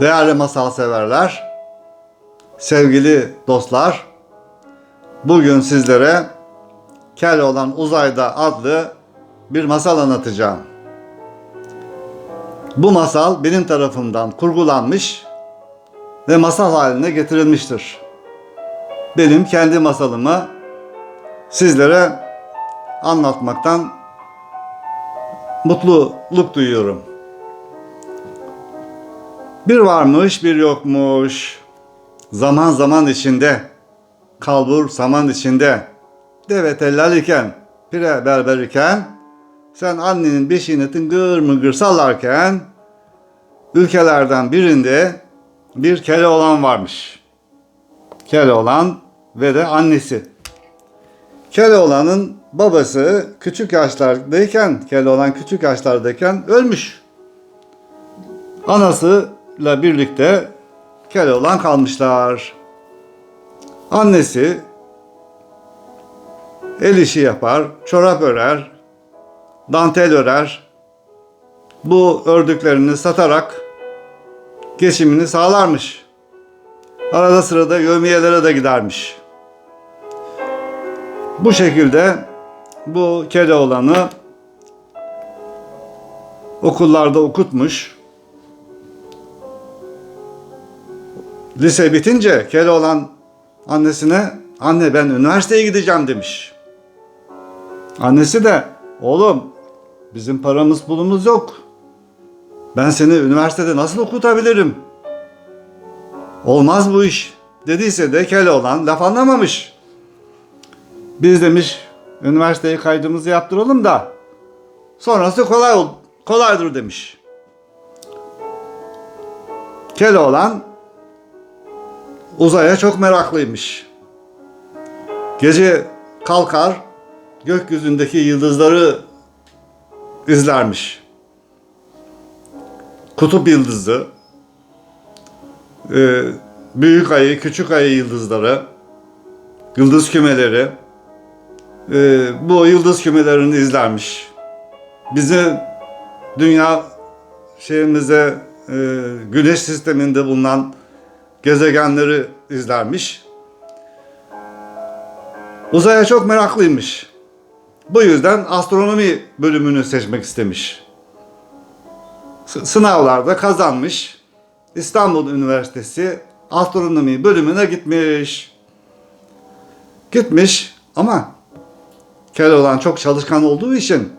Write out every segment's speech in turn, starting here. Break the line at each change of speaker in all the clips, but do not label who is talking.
Değerli masal severler, sevgili dostlar, bugün sizlere Kel olan Uzayda adlı bir masal anlatacağım. Bu masal benim tarafımdan kurgulanmış ve masal haline getirilmiştir. Benim kendi masalımı sizlere anlatmaktan mutluluk duyuyorum. Bir varmış bir yokmuş. Zaman zaman içinde, kalbur zaman içinde, deve tellal iken, pire berber iken, sen annenin beşiğini tıngır mıngır sallarken, ülkelerden birinde bir kele olan varmış. Kele olan ve de annesi. Kele olanın babası küçük yaşlardayken, kele olan küçük yaşlardayken ölmüş. Anasıyla birlikte kele olan kalmışlar. Annesi el işi yapar, çorap örer, dantel örer. Bu ördüklerini satarak geçimini sağlarmış. Arada sırada yövmiyelere de gidermiş. Bu şekilde bu kele olanı okullarda okutmuş. Lise bitince kele olan annesine anne ben üniversiteye gideceğim demiş. Annesi de oğlum bizim paramız pulumuz yok. Ben seni üniversitede nasıl okutabilirim? Olmaz bu iş dediyse de kele olan laf anlamamış. Biz demiş üniversiteye kaydımızı yaptıralım da sonrası kolay ol, kolaydır demiş. Kele olan uzaya çok meraklıymış. Gece kalkar gökyüzündeki yıldızları izlermiş. Kutup yıldızı, e, büyük ayı, küçük ayı yıldızları, yıldız kümeleri, e, bu yıldız kümelerini izlermiş. Bizi dünya şeyimize e, güneş sisteminde bulunan gezegenleri izlermiş. Uzaya çok meraklıymış. Bu yüzden astronomi bölümünü seçmek istemiş. Sınavlarda kazanmış. İstanbul Üniversitesi astronomi bölümüne gitmiş. Gitmiş ama Keloğlan çok çalışkan olduğu için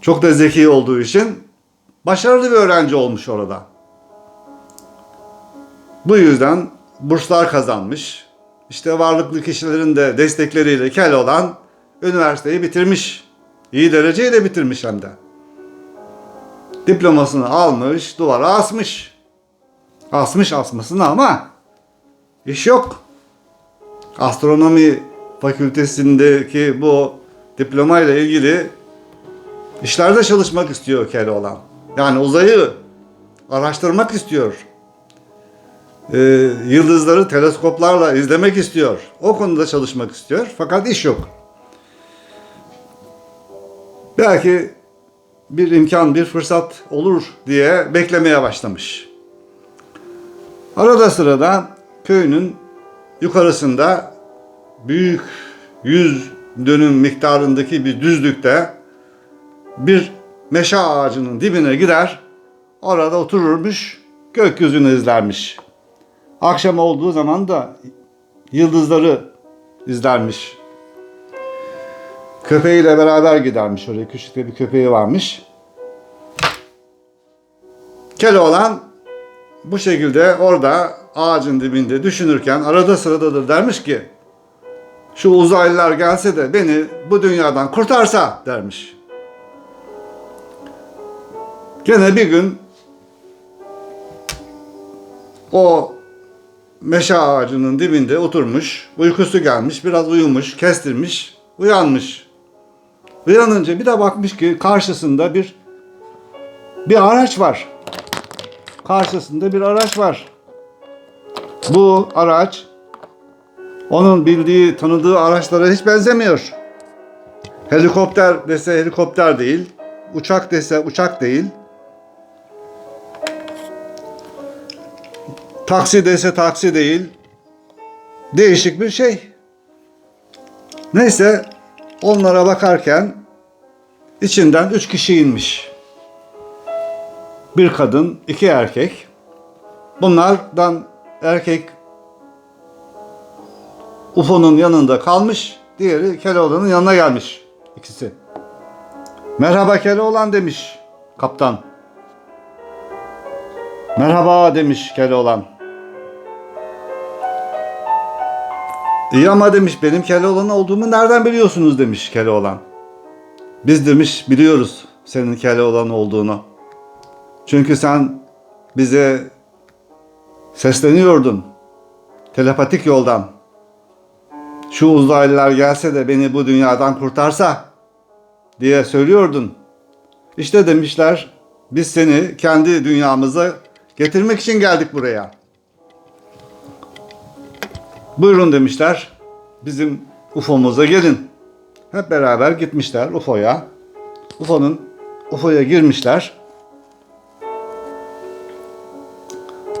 çok da zeki olduğu için başarılı bir öğrenci olmuş orada. Bu yüzden burslar kazanmış. İşte varlıklı kişilerin de destekleriyle Keloğlan üniversiteyi bitirmiş. İyi dereceyle bitirmiş hem de. Diplomasını almış, duvara asmış. Asmış asmasını ama iş yok. Astronomi fakültesindeki bu diploma ile ilgili işlerde çalışmak istiyor Keloğlan. Yani uzayı araştırmak istiyor. Ee, yıldızları teleskoplarla izlemek istiyor. O konuda çalışmak istiyor. Fakat iş yok. Belki bir imkan, bir fırsat olur diye beklemeye başlamış. Arada sırada köyünün yukarısında büyük 100 dönüm miktarındaki bir düzlükte bir meşe ağacının dibine gider, orada otururmuş, gökyüzünü izlermiş. Akşam olduğu zaman da yıldızları izlermiş. Köpeğiyle beraber gidermiş oraya. Küçük bir köpeği varmış. Keloğlan bu şekilde orada ağacın dibinde düşünürken arada sırada da dermiş ki şu uzaylılar gelse de beni bu dünyadan kurtarsa dermiş. Gene bir gün o meşe ağacının dibinde oturmuş, uykusu gelmiş, biraz uyumuş, kestirmiş, uyanmış. Uyanınca bir de bakmış ki karşısında bir bir araç var. Karşısında bir araç var. Bu araç onun bildiği, tanıdığı araçlara hiç benzemiyor. Helikopter dese helikopter değil, uçak dese uçak değil. Taksi dese taksi değil. Değişik bir şey. Neyse onlara bakarken içinden üç kişi inmiş. Bir kadın, iki erkek. Bunlardan erkek UFO'nun yanında kalmış, diğeri Keloğlan'ın yanına gelmiş ikisi. Merhaba Keloğlan demiş kaptan. Merhaba demiş Keloğlan. İyi ama demiş benim Keloğlan olduğumu nereden biliyorsunuz demiş Keloğlan. Biz demiş biliyoruz senin Keloğlan olduğunu. Çünkü sen bize sesleniyordun telepatik yoldan. Şu uzaylılar gelse de beni bu dünyadan kurtarsa diye söylüyordun. İşte demişler biz seni kendi dünyamıza getirmek için geldik buraya. Buyurun demişler. Bizim UFO'muza gelin. Hep beraber gitmişler UFO'ya. UFO'nun UFO'ya girmişler.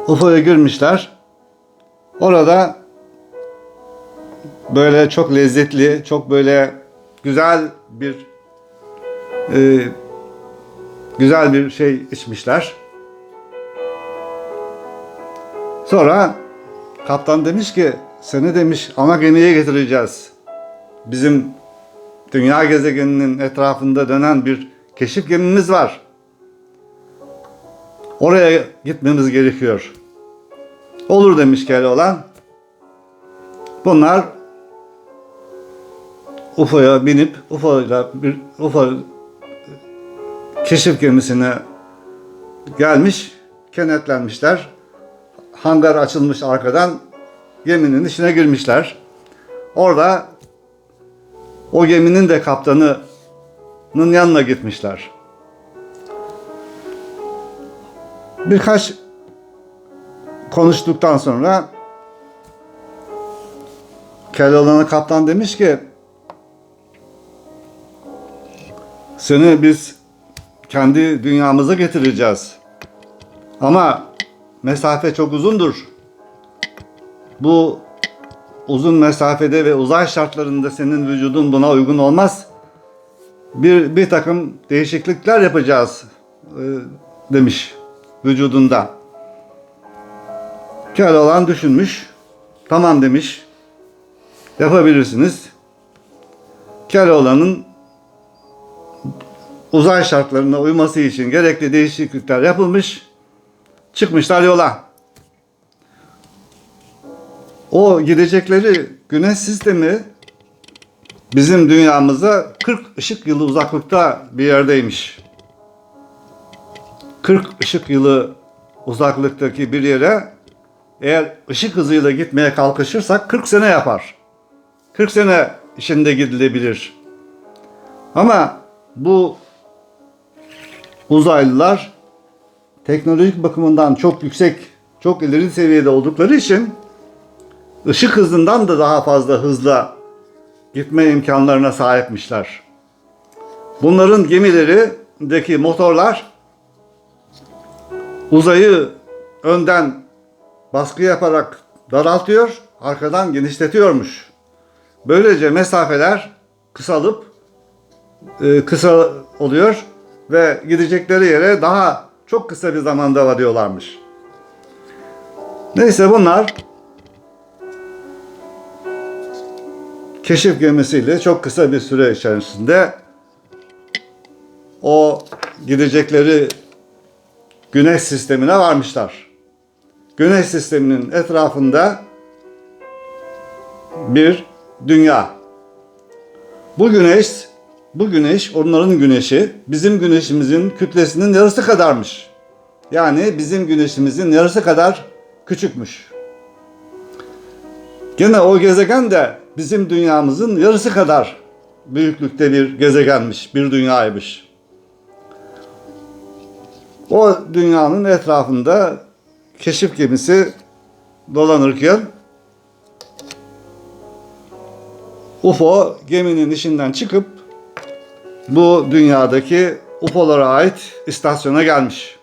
UFO'ya girmişler. Orada böyle çok lezzetli, çok böyle güzel bir e, güzel bir şey içmişler. Sonra kaptan demiş ki seni demiş ana gemiye getireceğiz. Bizim dünya gezegeninin etrafında dönen bir keşif gemimiz var. Oraya gitmemiz gerekiyor. Olur demiş Keloğlan. Bunlar UFO'ya binip UFO'yla bir UFO keşif gemisine gelmiş, kenetlenmişler. Hangar açılmış arkadan geminin içine girmişler. Orada o geminin de kaptanının yanına gitmişler. Birkaç konuştuktan sonra Keloğlan'a kaptan demiş ki seni biz kendi dünyamıza getireceğiz. Ama mesafe çok uzundur. Bu uzun mesafede ve uzay şartlarında senin vücudun buna uygun olmaz. Bir, bir takım değişiklikler yapacağız e, demiş vücudunda. Keloğlan düşünmüş. Tamam demiş. Yapabilirsiniz. Keloğlan'ın uzay şartlarına uyması için gerekli değişiklikler yapılmış. Çıkmışlar yola. O gidecekleri güneş sistemi bizim dünyamıza 40 ışık yılı uzaklıkta bir yerdeymiş. 40 ışık yılı uzaklıktaki bir yere eğer ışık hızıyla gitmeye kalkışırsak 40 sene yapar. 40 sene içinde gidilebilir. Ama bu uzaylılar teknolojik bakımından çok yüksek, çok ileri seviyede oldukları için ışık hızından da daha fazla hızla gitme imkanlarına sahipmişler. Bunların gemilerindeki motorlar uzayı önden baskı yaparak daraltıyor, arkadan genişletiyormuş. Böylece mesafeler kısalıp e, kısa oluyor ve gidecekleri yere daha çok kısa bir zamanda varıyorlarmış. Neyse bunlar keşif gemisiyle çok kısa bir süre içerisinde o gidecekleri güneş sistemine varmışlar. Güneş sisteminin etrafında bir dünya. Bu güneş, bu güneş onların güneşi bizim güneşimizin kütlesinin yarısı kadarmış. Yani bizim güneşimizin yarısı kadar küçükmüş. Gene o gezegen de bizim dünyamızın yarısı kadar büyüklükte bir gezegenmiş, bir dünyaymış. O dünyanın etrafında keşif gemisi dolanırken UFO geminin içinden çıkıp bu dünyadaki UFO'lara ait istasyona gelmiş.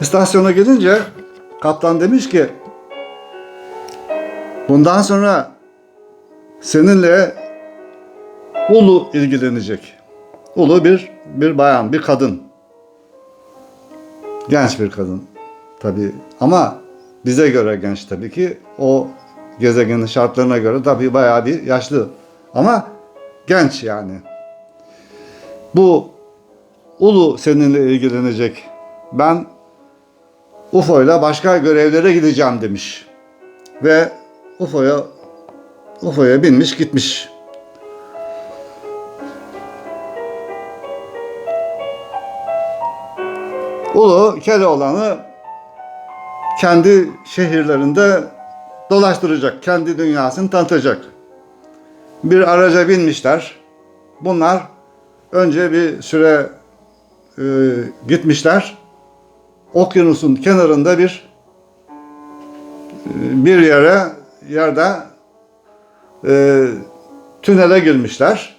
İstasyona gelince kaptan demiş ki bundan sonra seninle Ulu ilgilenecek. Ulu bir bir bayan, bir kadın. Genç bir kadın tabii ama bize göre genç tabii ki. O gezegenin şartlarına göre tabii bayağı bir yaşlı. Ama genç yani. Bu Ulu seninle ilgilenecek. Ben UFO'yla başka görevlere gideceğim demiş. Ve UFO'ya UFO'ya binmiş gitmiş. Ulu Keloğlan'ı kendi şehirlerinde dolaştıracak, kendi dünyasını tanıtacak. Bir araca binmişler. Bunlar önce bir süre e, gitmişler. Okyanusun kenarında bir e, bir yere yerde e, tünele girmişler.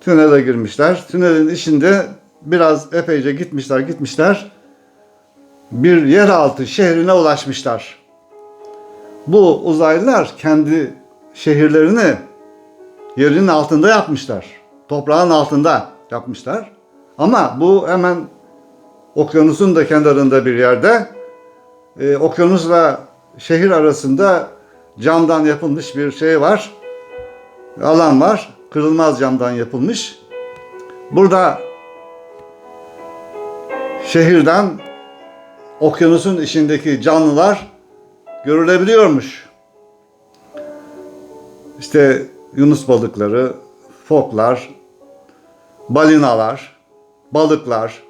Tünele girmişler. Tünelin içinde biraz epeyce gitmişler gitmişler. Bir yeraltı şehrine ulaşmışlar. Bu uzaylılar kendi şehirlerini yerin altında yapmışlar. Toprağın altında yapmışlar. Ama bu hemen okyanusun da kenarında bir yerde. E, okyanusla şehir arasında camdan yapılmış bir şey var. Alan var. Kırılmaz camdan yapılmış. Burada şehirden okyanusun içindeki canlılar görülebiliyormuş. İşte yunus balıkları, foklar, balinalar, balıklar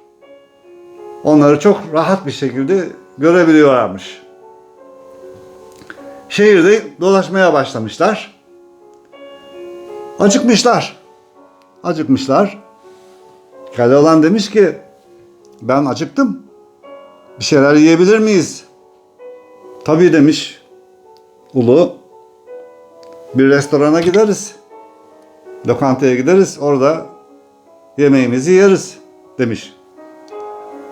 onları çok rahat bir şekilde görebiliyorlarmış. Şehirde dolaşmaya başlamışlar. Acıkmışlar. Acıkmışlar. Keloğlan demiş ki ben acıktım. Bir şeyler yiyebilir miyiz? Tabii demiş Ulu. Bir restorana gideriz. Lokantaya gideriz. Orada yemeğimizi yeriz demiş.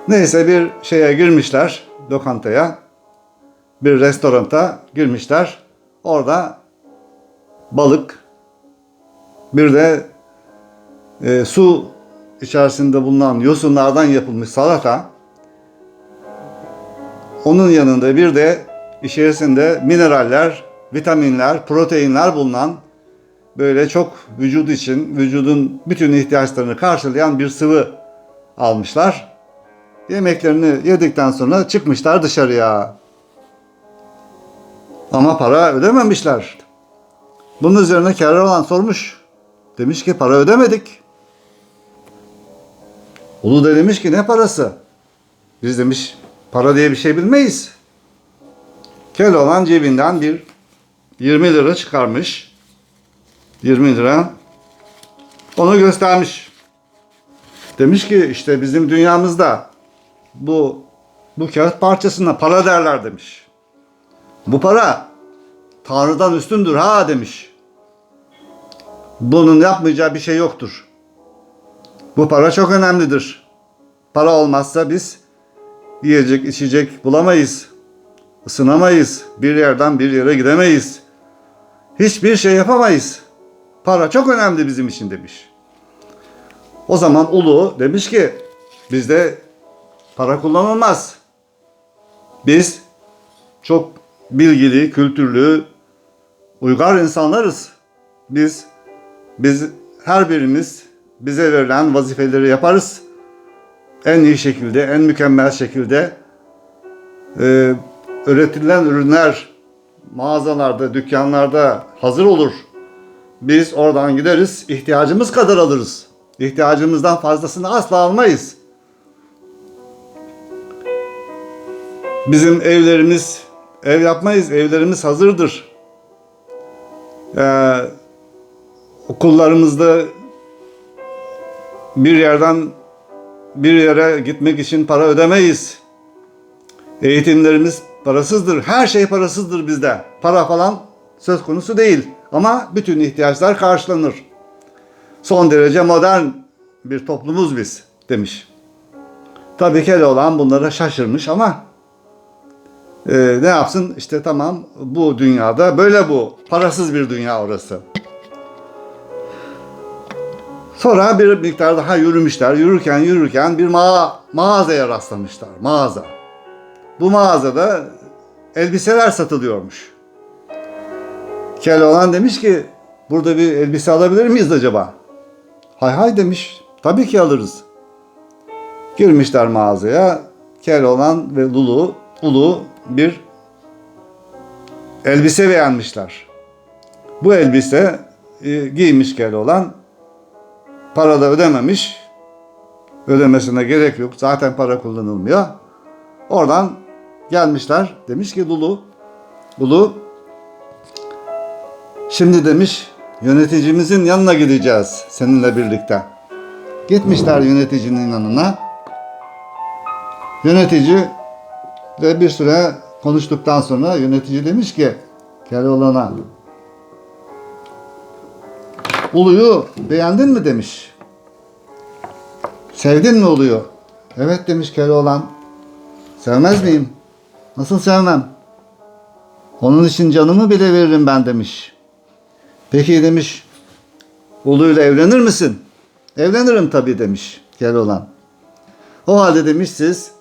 Neyse bir şeye girmişler lokantaya. Bir restoranta girmişler. Orada balık bir de e, su içerisinde bulunan yosunlardan yapılmış salata. Onun yanında bir de içerisinde mineraller, vitaminler, proteinler bulunan böyle çok vücut için, vücudun bütün ihtiyaçlarını karşılayan bir sıvı almışlar. Yemeklerini yedikten sonra çıkmışlar dışarıya. Ama para ödememişler. Bunun üzerine Keloğlan sormuş. Demiş ki para ödemedik. Ulu da demiş ki ne parası? Biz demiş para diye bir şey bilmeyiz. Keloğlan cebinden bir 20 lira çıkarmış. 20 lira. Onu göstermiş. Demiş ki işte bizim dünyamızda bu bu kağıt parçasına para derler demiş. Bu para Tanrı'dan üstündür ha demiş. Bunun yapmayacağı bir şey yoktur. Bu para çok önemlidir. Para olmazsa biz yiyecek, içecek bulamayız. Isınamayız. Bir yerden bir yere gidemeyiz. Hiçbir şey yapamayız. Para çok önemli bizim için demiş. O zaman Ulu demiş ki bizde para kullanılmaz. Biz çok bilgili, kültürlü, uygar insanlarız. Biz biz her birimiz bize verilen vazifeleri yaparız. En iyi şekilde, en mükemmel şekilde e, üretilen ürünler mağazalarda, dükkanlarda hazır olur. Biz oradan gideriz, ihtiyacımız kadar alırız. İhtiyacımızdan fazlasını asla almayız. Bizim evlerimiz, ev yapmayız, evlerimiz hazırdır. Ee, okullarımızda bir yerden bir yere gitmek için para ödemeyiz. Eğitimlerimiz parasızdır. Her şey parasızdır bizde. Para falan söz konusu değil. Ama bütün ihtiyaçlar karşılanır. Son derece modern bir toplumuz biz demiş. Tabii Keloğlan bunlara şaşırmış ama Ee, ne yapsın? İşte tamam bu dünyada böyle bu. Parasız bir dünya orası. Sonra bir miktar daha yürümüşler. Yürürken yürürken bir ma- mağazaya rastlamışlar. Mağaza. Bu mağazada elbiseler satılıyormuş. Keloğlan demiş ki burada bir elbise alabilir miyiz acaba? Hay hay demiş. Tabii ki alırız. Girmişler mağazaya. Keloğlan ve Lulu, Ulu bir elbise beğenmişler. Bu elbise e, giymiş Keloğlan. Para da ödememiş. Ödemesine gerek yok. Zaten para kullanılmıyor. Oradan gelmişler. Demiş ki Lulu, Lulu şimdi demiş yöneticimizin yanına gideceğiz seninle birlikte. Gitmişler yöneticinin yanına. Yönetici de bir süre konuştuktan sonra yönetici demiş ki Keloğlan'a Ulu'yu beğendin mi demiş. Sevdin mi Ulu'yu? Evet demiş Keloğlan. Sevmez miyim? Nasıl sevmem? Onun için canımı bile veririm ben demiş. Peki demiş Ulu'yla evlenir misin? Evlenirim tabii demiş Keloğlan. O halde demiş siz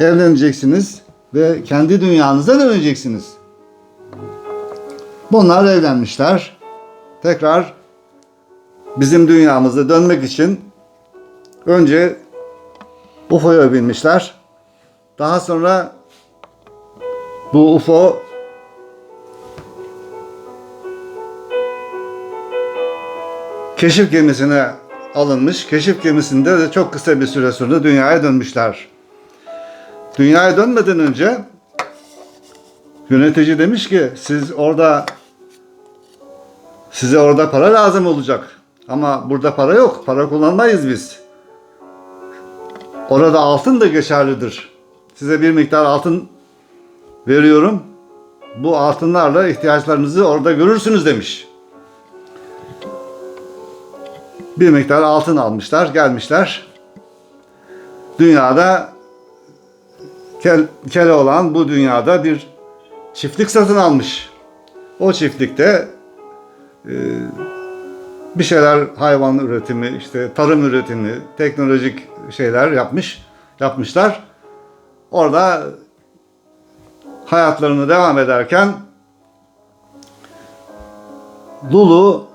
evleneceksiniz ve kendi dünyanıza döneceksiniz. Bunlar evlenmişler. Tekrar bizim dünyamıza dönmek için önce UFO'ya binmişler. Daha sonra bu UFO keşif gemisine alınmış. Keşif gemisinde de çok kısa bir süre sonra dünyaya dönmüşler. Dünyaya dönmeden önce yönetici demiş ki siz orada size orada para lazım olacak. Ama burada para yok. Para kullanmayız biz. Orada altın da geçerlidir. Size bir miktar altın veriyorum. Bu altınlarla ihtiyaçlarınızı orada görürsünüz demiş. Bir miktar altın almışlar, gelmişler. Dünyada kel, kele olan bu dünyada bir çiftlik satın almış. O çiftlikte e, bir şeyler hayvan üretimi, işte tarım üretimi, teknolojik şeyler yapmış, yapmışlar. Orada hayatlarını devam ederken Lulu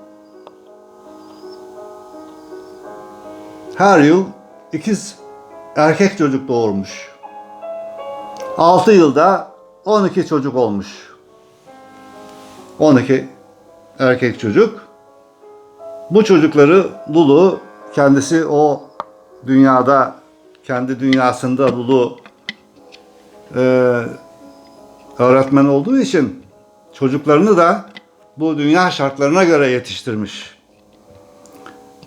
her yıl ikiz erkek çocuk doğurmuş. 6 yılda 12 çocuk olmuş. 12 erkek çocuk. Bu çocukları Lulu kendisi o dünyada kendi dünyasında Lulu e, öğretmen olduğu için çocuklarını da bu dünya şartlarına göre yetiştirmiş.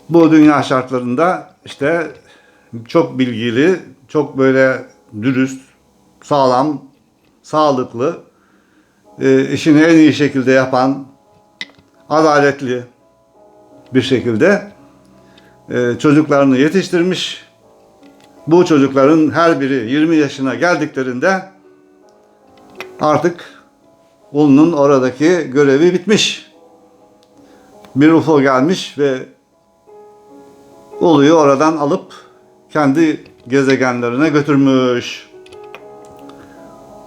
Bu dünya şartlarında işte çok bilgili, çok böyle dürüst, sağlam, sağlıklı, e, işini en iyi şekilde yapan, adaletli bir şekilde e, çocuklarını yetiştirmiş. Bu çocukların her biri 20 yaşına geldiklerinde artık Ulu'nun oradaki görevi bitmiş. Bir UFO gelmiş ve Ulu'yu oradan alıp kendi gezegenlerine götürmüş.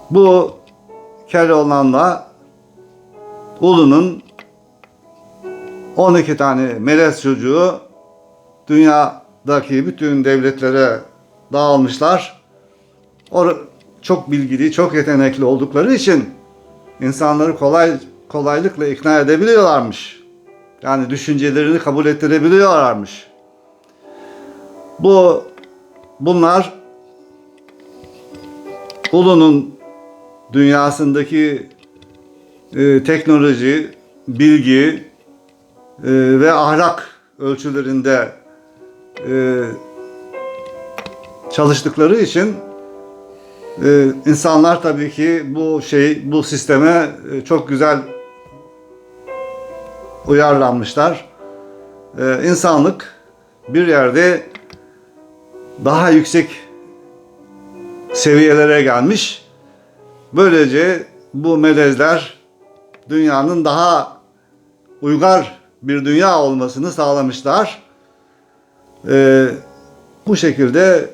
Bu Keloğlan'la Ulu'nun 12 tane melez çocuğu dünyadaki bütün devletlere dağılmışlar. Or çok bilgili, çok yetenekli oldukları için insanları kolay kolaylıkla ikna edebiliyorlarmış. Yani düşüncelerini kabul ettirebiliyorlarmış. Bu bunlar Ulu'nun dünyasındaki e, teknoloji, bilgi e, ve ahlak ölçülerinde e, çalıştıkları için e, insanlar tabii ki bu şey bu sisteme e, çok güzel uyarlanmışlar. E, insanlık bir yerde daha yüksek seviyelere gelmiş Böylece bu melezler dünyanın daha uygar bir dünya olmasını sağlamışlar. Ee, bu şekilde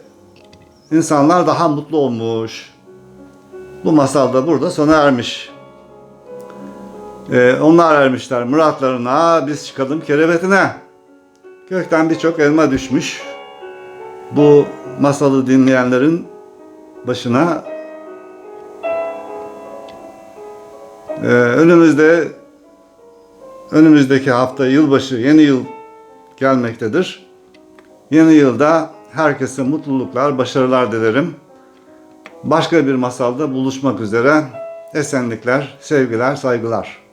insanlar daha mutlu olmuş. Bu masal da burada sona ermiş. Ee, onlar ermişler muratlarına, biz çıkalım kerebetine. Gökten birçok elma düşmüş. Bu masalı dinleyenlerin başına Ee, önümüzde önümüzdeki hafta yılbaşı, yeni yıl gelmektedir. Yeni yılda herkese mutluluklar, başarılar dilerim. Başka bir masalda buluşmak üzere. Esenlikler, sevgiler, saygılar.